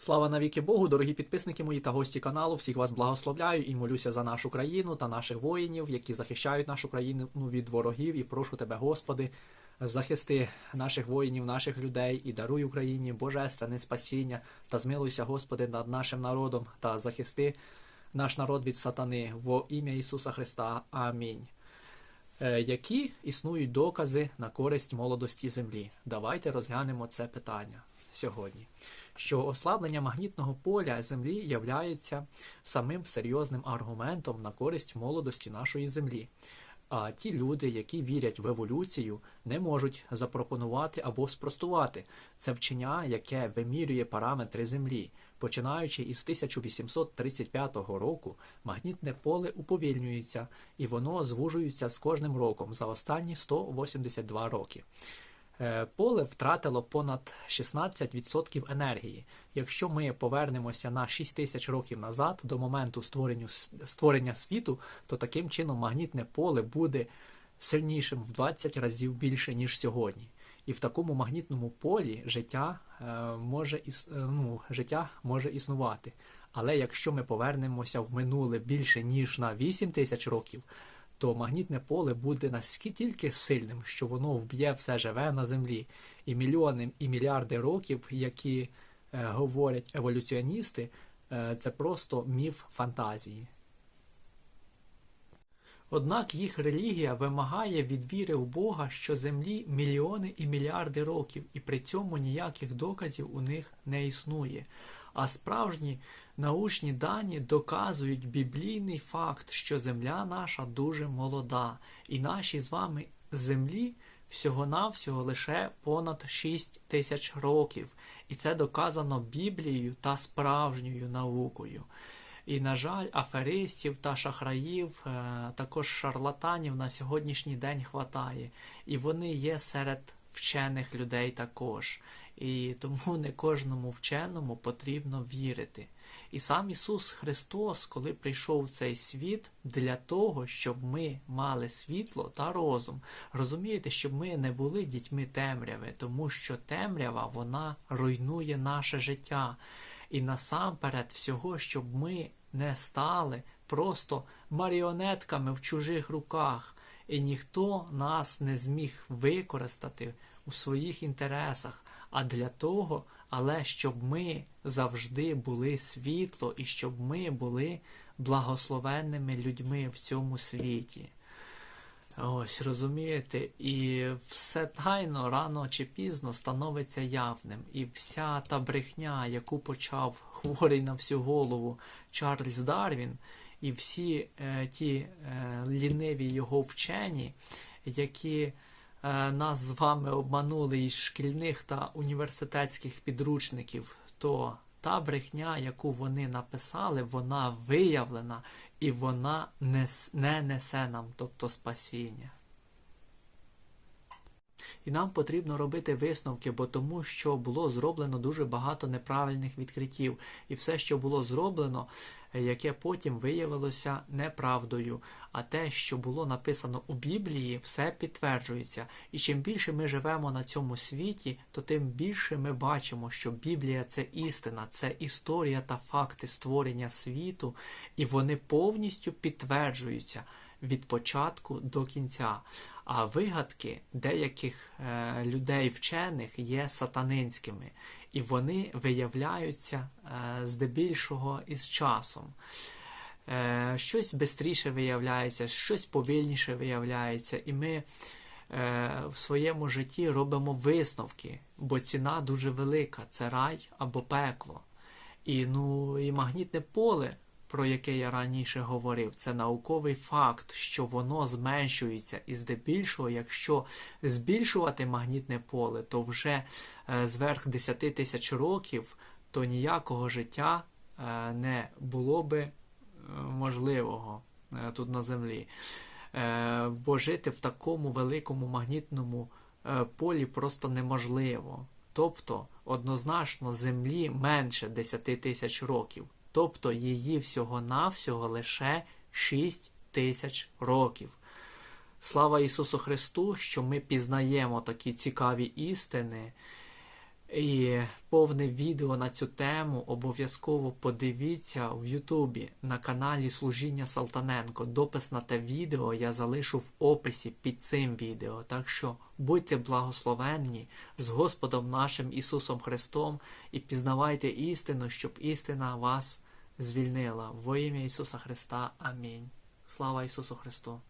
Слава навіки Богу, дорогі підписники мої та гості каналу. Всіх вас благословляю і молюся за нашу країну та наших воїнів, які захищають нашу країну ну, від ворогів. І прошу тебе, Господи, захисти наших воїнів, наших людей і даруй Україні божественне спасіння та змилуйся, Господи, над нашим народом та захисти наш народ від сатани во ім'я Ісуса Христа. Амінь. Е, Які існують докази на користь молодості Землі? Давайте розглянемо це питання сьогодні. Що ослаблення магнітного поля Землі являється самим серйозним аргументом на користь молодості нашої Землі. А ті люди, які вірять в еволюцію, не можуть запропонувати або спростувати це вчення, яке вимірює параметри Землі. Починаючи із 1835 року, магнітне поле уповільнюється і воно звужується з кожним роком за останні 182 роки. Е, Поле втратило понад 16% енергії. Якщо ми повернемося на 6 тисяч років назад до моменту створенню- створення світу, то таким чином магнітне поле буде сильнішим в 20 разів більше, ніж сьогодні. І в такому магнітному полі життя е, може е, ну, життя може існувати. Але якщо ми повернемося в минуле більше ніж на 8 тисяч років, то магнітне поле буде настільки сильним, що воно вб'є все живе на землі. І мільйони і мільярди років, які е, говорять еволюціоністи, е, це просто міф фантазії. Однак їх релігія вимагає від віри в Бога, що землі мільйони і мільярди років, і при цьому ніяких доказів у них не існує. А справжні научні дані доказують біблійний факт, що земля наша дуже молода, і наші з вами землі всього-навсього лише понад 6 тисяч років. І це доказано Біблією та справжньою наукою. І, на жаль, аферистів та шахраїв, е, також шарлатанів на сьогоднішній день хватає. І вони є серед вчених людей також. І тому не кожному вченому потрібно вірити. І сам Ісус Христос, коли прийшов в цей світ, для того, щоб ми мали світло та розум. Розумієте, щоб ми не були дітьми темряви, тому що темрява вона руйнує наше життя. І насамперед всього, щоб ми не стали просто маріонетками в чужих руках, і ніхто нас не зміг використати у своїх інтересах. А для того, але щоб ми завжди були світло і щоб ми були благословенними людьми в цьому світі. Ось розумієте, і все тайно рано чи пізно становиться явним. І вся та брехня, яку почав хворий на всю голову Чарльз Дарвін, і всі е, ті е, ліниві його вчені, які нас з вами обманули із шкільних та університетських підручників, то та брехня, яку вони написали, вона виявлена і вона не, не несе нам, тобто спасіння. І нам потрібно робити висновки, бо тому що було зроблено дуже багато неправильних відкриттів, і все, що було зроблено, е, яке потім виявилося неправдою. А те, що було написано у Біблії, все підтверджується. І чим більше ми живемо на цьому світі, то тим більше ми бачимо, що Біблія це істина, це історія та факти створення світу, і вони повністю підтверджуються від початку до кінця. А вигадки деяких е, людей вчених є сатанинськими, і вони виявляються е, здебільшого із часом. Е, щось швидше виявляється, щось повільніше виявляється, і ми е, в своєму житті робимо висновки, бо ціна дуже велика це рай або пекло. І, ну, і магнітне поле, про яке я раніше говорив, це науковий факт, що воно зменшується. І здебільшого, якщо збільшувати магнітне поле, то вже е, зверх 10 тисяч років, то ніякого життя е, не було би е, можливого тут на землі. Бо жити в такому великому магнітному полі просто неможливо. Тобто, однозначно, Землі менше 10 тисяч років. Тобто її всього-навсього лише 6 тисяч років. Слава Ісусу Христу, що ми пізнаємо такі цікаві істини І повне відео на цю тему обов'язково подивіться в Ютубі на каналі Служіння Салтаненко. Допис на те відео я залишу в описі під цим відео. Так що будьте благословенні з Господом нашим Ісусом Христом і пізнавайте істину, щоб істина вас звільнила. Во ім'я Ісуса Христа. Амінь. Слава Ісусу Христу!